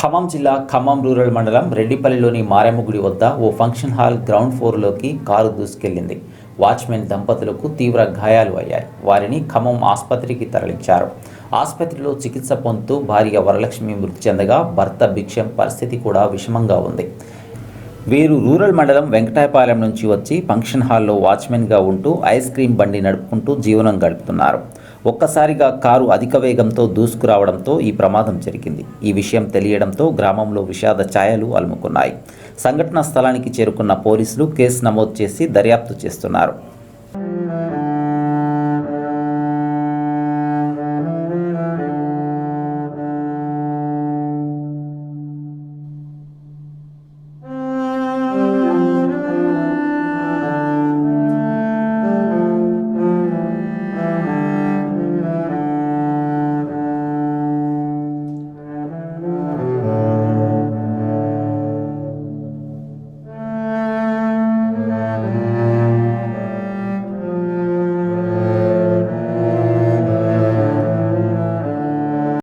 ఖమ్మం జిల్లా ఖమ్మం రూరల్ మండలం రెడ్డిపల్లిలోని మారెమ్మ గుడి వద్ద ఓ ఫంక్షన్ హాల్ గ్రౌండ్ ఫ్లోర్లోకి కారు దూసుకెళ్ళింది వాచ్మెన్ దంపతులకు తీవ్ర గాయాలు అయ్యాయి. వారిని ఖమ్మం ఆసుపత్రికి తరలించారు. ఆసుపత్రిలో చికిత్స పొందుతూ భార్య వరలక్ష్మి మృతి చెందగా భర్త భిక్షం పరిస్థితి కూడా విషమంగా ఉంది. వీరు రూరల్ మండలం వెంకటాయపాలెం నుంచి వచ్చి ఫంక్షన్ హాల్లో వాచ్మెన్గా ఉంటూ ఐస్ క్రీమ్ బండి నడుపుకుంటూ జీవనం గడుపుతున్నారు. ఒక్కసారిగా కారు అధిక వేగంతో దూసుకురావడంతో ఈ ప్రమాదం జరిగింది. ఈ విషయం తెలియడంతో గ్రామంలో విషాద ఛాయలు అలుముకున్నాయి. సంఘటనా స్థలానికి చేరుకున్న పోలీసులు కేసు నమోదు చేసి దర్యాప్తు చేస్తున్నారు.